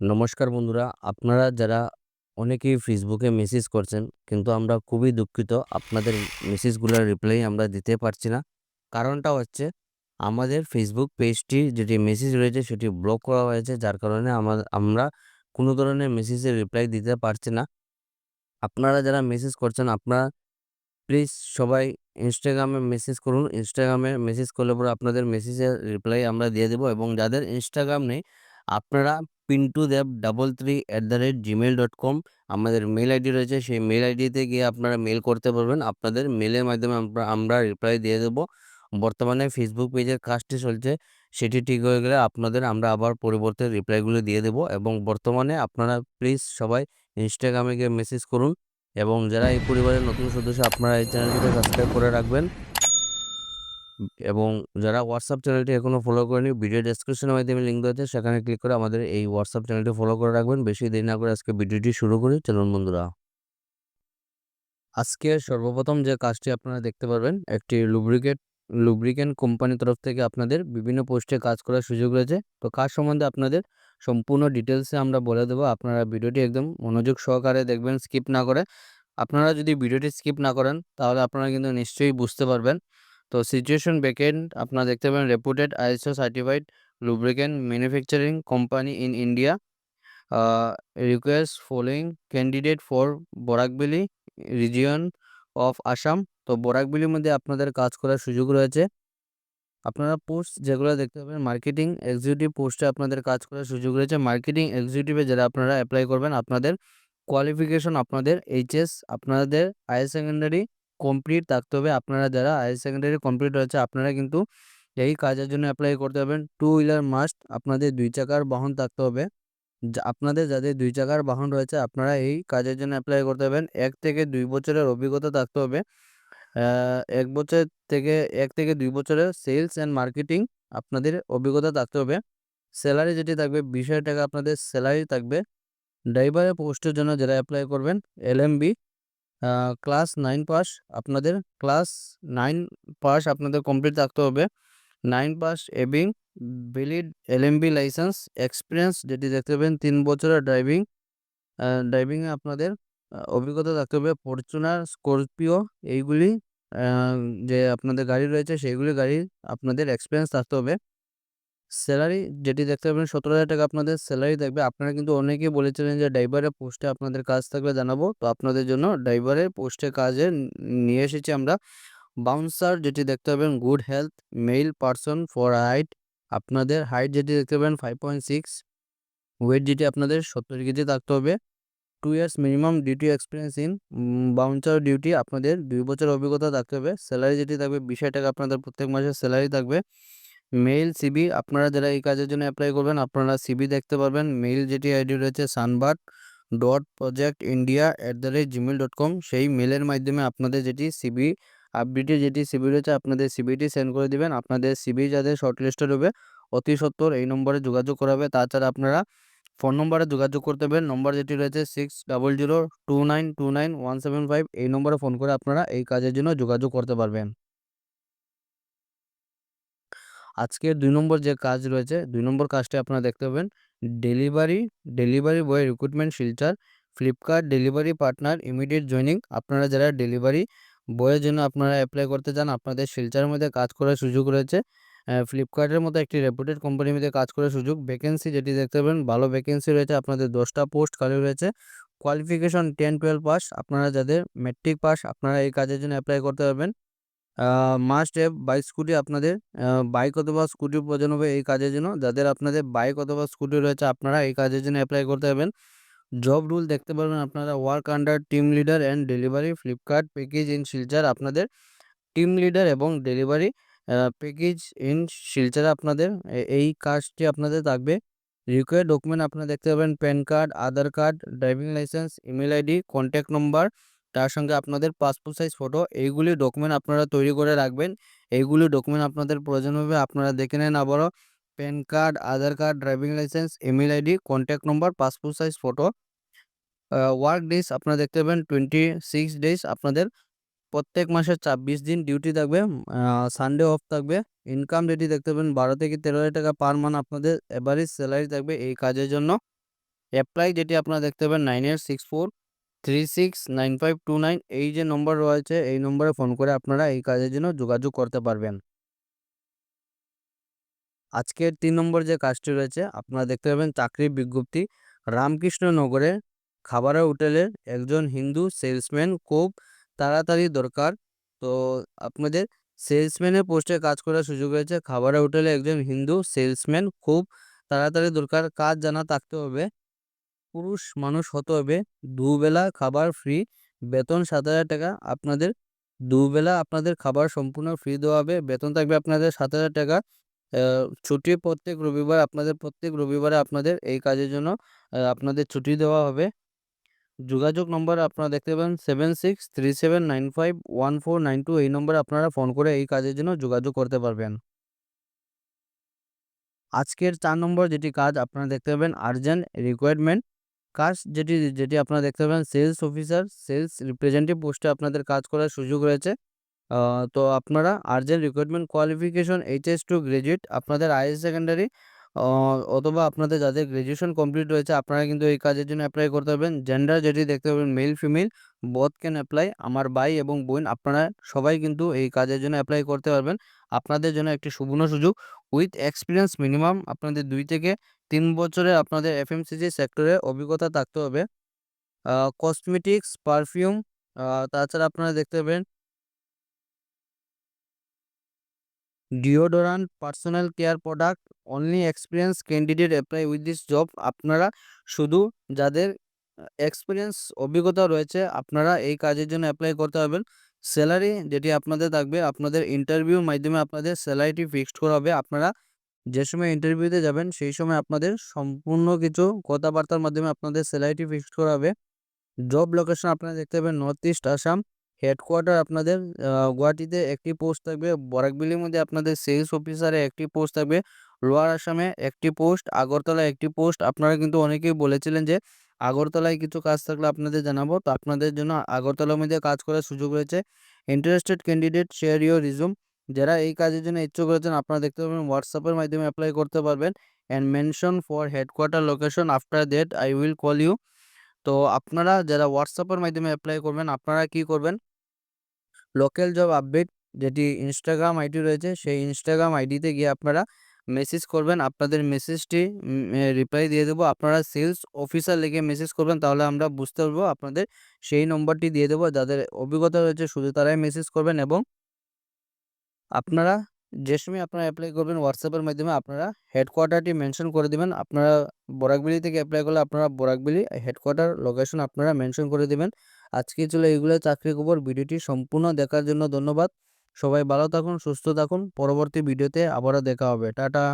নমস্কার বন্ধুরা, আপনারা যারা অনেকেই ফেসবুকে মেসেজ করছেন, কিন্তু আমরা খুবই দুঃখিত আপনাদের মেসেজগুলোর রিপ্লাই আমরা দিতে পারছি না। কারণটা হচ্ছে, আমাদের ফেসবুক পেজটি যেটি মেসেজ রয়েছে সেটি ব্লক করা হয়েছে, যার কারণে আমার আমরা কোনো ধরনের মেসেজের রিপ্লাই দিতে পারছি না। আপনারা যারা মেসেজ করছেন, আপনারা প্লিজ সবাই ইনস্টাগ্রামে মেসেজ করুন। ইনস্টাগ্রামে মেসেজ করলে পরে আপনাদের মেসেজের রিপ্লাই আমরা দিয়ে দেবো এবং যাদের ইনস্টাগ্রাম নেই, আপনারা Pintu Deb double three at the rate Gmail dot com আমাদের মেল আইডি রয়েছে। সেই মেল আইডিতে গিয়ে আপনারা মেল করতে পারবেন। আপনাদের মেলের মাধ্যমে আমরা আমরা রিপ্লাই দিয়ে দেবো। বর্তমানে ফেসবুক পেজের কাজটি চলছে। সেটি ঠিক হয়ে গেলে আপনাদের আমরা আবার পরিবর্তে রিপ্লাইগুলো দিয়ে দেবো এবং বর্তমানে আপনারা প্লিজ সবাই ইনস্টাগ্রামে গিয়ে মেসেজ করুন এবং যারা এই পরিবারের নতুন সদস্য, আপনারা এই চ্যানেলটিকে সাবস্ক্রাইব করে রাখবেন। এবং যারা হোয়াটসঅ্যাপ চ্যানেলটি এখনও ফলো করেনি ভিডিও ডেসক্রিপশনের মাধ্যমে লিঙ্ক দেওয়া আছে, সেখানে ক্লিক করে আমাদের এই হোয়াটসঅ্যাপ চ্যানেলটি ফলো করে রাখবেন। বেশি দেরি না করে আজকে ভিডিওটি শুরু করি। চলুন বন্ধুরা। আজকে সর্বপ্রথম যে কাজটি আপনারা দেখতে পারবেন, একটি লুব্রিকেট লুব্রিকেন্ট কোম্পানির তরফ থেকে আপনাদের বিভিন্ন পোস্টে কাজ করার সুযোগ রয়েছে। তো কাজ সম্বন্ধে আপনাদের সম্পূর্ণ ডিটেলসে আমরা বলে দেবো। আপনারা ভিডিওটি একদম মনোযোগ সহকারে দেখবেন স্কিপ না করে। আপনারা যদি ভিডিওটি স্কিপ না করেন, তাহলে আপনারা কিন্তু নিশ্চয়ই বুঝতে পারবেন তো সিচুয়েশন ব্যাকএন্ড আপনারা দেখতে পাবেন reputed ISO certified lubricant manufacturing company in India request following candidate for Barak Valley region of Assam তো বরাকবেলির মধ্যে আপনাদের কাজ করার সুযোগ রয়েছে। আপনারা পোস্ট যেগুলো দেখতে পাবেন মার্কেটিং এক্সিকিউটিভ পোস্টে আপনাদের কাজ করার সুযোগ রয়েছে। মার্কেটিং এক্সিকিউটিভে যারা আপনারা অ্যাপ্লাই করবেন, আপনাদের কোয়ালিফিকেশন আপনাদের এইচএস আপনাদের হায়ার সেকেন্ডারি কমপ্লিট থাকতে হবে। আপনারা যারা হায়ার সেকেন্ডারি কমপ্লিট রয়েছে, আপনারা কিন্তু এই কাজের জন্য অ্যাপ্লাই করতে পারবেন। টু হুইলার মাস্ট আপনাদের দুই চাকার বাহন থাকতে হবে। আপনাদের যাদের দুই চাকার বাহন রয়েছে, আপনারা এই কাজের জন্য অ্যাপ্লাই করতে পারবেন। এক থেকে দুই বছরের অভিজ্ঞতা থাকতে হবে। এক বছর থেকে, এক থেকে দুই বছরের সেলস অ্যান্ড মার্কেটিং আপনাদের অভিজ্ঞতা থাকতে হবে। স্যালারি যেটি থাকবে, বিশ টাকা আপনাদের স্যালারি থাকবে। ড্রাইভারের পোস্টের জন্য যারা অ্যাপ্লাই করবেন L M B class nine pass আপনাদের, ক্লাস নাইন পাস আপনাদের কমপ্লিট থাকতে হবে। নাইন পাস এবিং ভ্যালিড এলএমবি লাইসেন্স এক্সপিরিয়েন্স যেটি দেখতে পাবেন তিন বছরের ড্রাইভিং ড্রাইভিংয়ে আপনাদের অভিজ্ঞতা থাকতে হবে। ফরচুনার, স্করপিও এইগুলি যে আপনাদের গাড়ি রয়েছে সেইগুলি গাড়ির আপনাদের এক্সপিরিয়েন্স থাকতে হবে। স্যালারি যেটি দেখতে পাবেন সতেরো হাজার টাকা আপনাদের স্যালারি থাকবে। আপনারা কিন্তু অনেকেই বলেছিলেন যে ড্রাইভারের পোস্টে আপনাদের কাজ থাকলে জানাব। তো আপনাদের জন্য ড্রাইভারের পোস্টে কাজে নিয়ে এসেছি আমরা। বাউন্সার যেটি দেখতে পাবেন good health male person for height. আপনাদের হাইট যেটি দেখতে পাবেন ফাইভ পয়েন্ট সিক্স। ওয়েট যেটি আপনাদের সত্তর কেজি থাকতে হবে। Two years minimum duty experience in. Bouncer duty আপনাদের দুই বছর অভিজ্ঞতা থাকতে হবে। স্যালারি যেটি থাকবে বিশ টাকা আপনাদের প্রত্যেক মাসে স্যালারি থাকবে। মেইল সিবি আপনারা যারা এই কাজের জন্য অ্যাপ্লাই করবেন, আপনারা সিবি দেখতে পারবেন। মেইল যেটি আইডি রয়েছে Sunbird dot project India at the rate Gmail dot com সেই মেলের মাধ্যমে আপনাদের যেটি সিবি আপডেটে যেটি সিবি রয়েছে, আপনাদের সিবিটি সেন্ড করে দিবেন। আপনাদের সিবি যাদের শর্টলিস্টেড হবে অতি সত্তর এই নম্বরে যোগাযোগ করা হবে তাছাড়া আপনারা ফোন নম্বরে যোগাযোগ করতে পারেন নম্বর যেটি রয়েছে six double zero two nine two nine one seven five এই নম্বরে ফোন করে আপনারা এই কাজের জন্য যোগাযোগ করতে পারবেন। আজকের দুই নম্বর যে কাজ রয়েছে, দুই নম্বর কাজটি আপনারা দেখতে পাবেন। Delivery delivery boy recruitment Silchar Flipkart delivery partner immediate joining আপনারা যারা ডেলিভারি বয়ের জন্য আপনারা অ্যাপ্লাই করতে চান, আপনাদের শিলচারের মধ্যে কাজ করার সুযোগ রয়েছে। ফ্লিপকার্টের মতো একটি রেপুটেড কোম্পানির মধ্যে কাজ করার সুযোগ। ভ্যাকেন্সি যেটি দেখতে পাবেন, ভালো ভ্যাকেন্সি রয়েছে। আপনাদের দশটা পোস্ট খালি রয়েছে। কোয়ালিফিকেশন টেন টুয়েলভ পাস আপনারা যাদের মেট্রিক পাস আপনারা এই কাজের জন্য অ্যাপ্লাই করতে পারবেন। মাস্ট হ্যাভ বাইক স্কুটি আপনাদের বাইক অথবা স্কুটি প্রয়োজন হবে এই কাজের জন্য। যাদের আপনাদের বাইক অথবা স্কুটি রয়েছে, আপনারা এই কাজের জন্য অ্যাপ্লাই করতে পারবেন। জব রুল দেখতে পারবেন আপনারা work under team leader and delivery Flipkart package in Silchar আপনাদের। টিম লিডার এবং ডেলিভারি প্যাকেজ ইন শিলচারে আপনাদের। এই কাজটি আপনাদের থাকবে। রিকোয়ার ডকুমেন্ট আপনারা দেখতে পাবেন PAN card Aadhaar card driving licence email ID contact number তার সঙ্গে আপনাদের পাসপোর্ট সাইজ ফটো এইগুলি ডকুমেন্ট আপনারা তৈরি করে রাখবেন। এইগুলি ডকুমেন্ট আপনাদের প্রয়োজন হবে, আপনারা দেখে নেন আবারও। PAN card Aadhaar card driving licence email ID contact number passport size photo work days আপনারা দেখতে পাবেন টোয়েন্টি সিক্স ডেজ আপনাদের প্রত্যেক মাসে ছাব্বিশ দিন ডিউটি থাকবে সানডে অফ থাকবে। ইনকাম রেটি দেখতে পাবেন বারো থেকে তেরো হাজার টাকা পার মান্থ আপনাদের এভারেজ স্যালারি থাকবে এই কাজের জন্য। অ্যাপ্লাই যেটি আপনারা দেখতে পাবেন nine eight six four three six nine five two nine এই যে নম্বর রয়েছে, এই নম্বরে ফোন করে আপনারা এই কাজের জন্য যোগাযোগ করতে পারবেন। আজকের তিন নম্বর যে কাজটি রয়েছে, আপনারা দেখতে পাবেন চাকরির বিজ্ঞপ্তি, রামকৃষ্ণনগরে খাবারের হোটেলের একজন হিন্দু সেলসম্যান খুব তাড়াতাড়ি দরকার। তো আপনাদের সেলসম্যানের পোস্টে কাজ করার সুযোগ রয়েছে, খাবারের হোটেলে একজন হিন্দু সেলসম্যান খুব তাড়াতাড়ি দরকার, কাজ জানা থাকতে হবে। পুরুষ মানুষ হতে হবে, দুবেলা খাবার ফ্রি বেতন সাত হাজার টাকা, আপনাদের দুবেলা আপনাদের খাবার সম্পূর্ণ ফ্রি দেওয়া হবে, বেতন থাকবে আপনাদের সাত হাজার টাকা। ছুটি প্রত্যেক রবিবার, আপনাদের প্রত্যেক রবিবারে আপনাদের এই কাজের জন্য আপনাদের ছুটি দেওয়া হবে। যোগাযোগ নম্বর আপনারা দেখতে পাবেন seven six three seven nine five one four nine two এই নম্বরে আপনারা ফোন করে এই কাজের জন্য যোগাযোগ করতে পারবেন। আজকের চার নম্বর যেটি কাজ, আপনারা দেখতে পাবেন আর্জেন্ট রিকোয়ারমেন্ট কাজ যেটি যেটি আপনারা দেখতে পাবেন সেলস অফিসার সেলস রিপ্রেজেন্টেটিভ পোস্টে আপনাদের কাজ করার সুযোগ রয়েছে। তো আপনারা urgent recruitment qualification HS to graduate আপনাদের হায়ার সেকেন্ডারি অথবা আপনাদের যাদের গ্র্যাজুয়েশন কমপ্লিট রয়েছে, আপনারা কিন্তু এই কাজের জন্য অ্যাপ্লাই করতে পারবেন। জেন্ডার যেটি দেখতে পাবেন male female both can apply আমার ভাই এবং বোন, আপনারা সবাই কিন্তু এই কাজের জন্য অ্যাপ্লাই করতে পারবেন। আপনাদের জন্য একটি সুবর্ণ সুযোগ। উইথ এক্সপিরিয়েন্স মিনিমাম আপনাদের দুই থেকে তিন বছরের আপনাদের এফএমসিজি সেক্টরে অভিজ্ঞতা থাকতে হবে। কসমেটিক্স পারফিউম তাছাড়া আপনারা দেখতে পাবেন deodorant personal care product only experience candidate apply with this job আপনারা শুধু যাদের এক্সপিরিয়েন্স অভিজ্ঞতা রয়েছে, আপনারা এই কাজের জন্য অ্যাপ্লাই করতে পারবেন। স্যালারি যেটি আপনাদের থাকবে, আপনাদের ইন্টারভিউর মাধ্যমে আপনাদের স্যালারিটি ফিক্সড করা হবে। আপনারা যে সময় ইন্টারভিউতে যাবেন, সেই সময় আপনাদের সম্পূর্ণ কিছু কথাবার্তার মাধ্যমে আপনাদের স্যালারিটি ফিক্সড করা হবে। জব লোকেশন আপনারা দেখতে পাবেন নর্থ ইস্ট আসাম হেডকোয়ার্টার আপনাদের গুয়াহাটিতে একটি পোস্ট থাকবে। বরাকবিলির মধ্যে আপনাদের সেলস অফিসারে একটি পোস্ট থাকবে। লোয়ার আসামে একটি পোস্ট আগরতলায় একটি পোস্ট আপনারা কিন্তু অনেকেই বলেছিলেন যে, আগরতলায় কিছু কাজ থাকলে আপনাদের জানাব। তো আপনাদের জন্য আগরতলার মধ্যে কাজ করার সুযোগ রয়েছে। Interested candidate share your resume যারা এই কাজের জন্য ইচ্ছুক রয়েছেন, আপনারা দেখতে পাবেন হোয়াটসঅ্যাপের মাধ্যমে অ্যাপ্লাই করতে পারবেন। And mention for headquarter location after that I will call you তো আপনারা যারা হোয়াটসঅ্যাপের মাধ্যমে অ্যাপ্লাই করবেন, আপনারা কি করবেন? লোকাল জব আপডেট যেটি ইনস্টাগ্রাম আইডি রয়েছে, সেই ইনস্টাগ্রাম আইডিতে গিয়ে আপনারা মেসেজ করবেন। আপনাদের মেসেজটি রিপ্লাই দিয়ে দেবো। আপনারা সেলস অফিসার লিখে মেসেজ করবেন, তাহলে আমরা বুঝতে পারব আপনাদের সেই নম্বরটি দিয়ে দেবো। যাদের অভিজ্ঞতা রয়েছে, শুধু তারাই মেসেজ করবেন এবং আপনারা যে সময় আপনারা অ্যাপ্লাই করবেন হোয়াটসঅ্যাপের মাধ্যমে আপনারা হেডকোয়ার্টারটি মেনশন করে দেবেন। আপনারা বরাকবিলি থেকে অ্যাপ্লাই করলে আপনারা বরাকবিলি হেডকোয়ার্টার লোকেশন আপনারা মেনশন করে দেবেন। আজকে ছিল এইগুলো চাকরি খবর। ভিডিওটি সম্পূর্ণ দেখার জন্য ধন্যবাদ। সবাই ভালো থাকুন, সুস্থ থাকুন। পরবর্তী ভিডিওতে আবারও দেখা হবে। টাটা।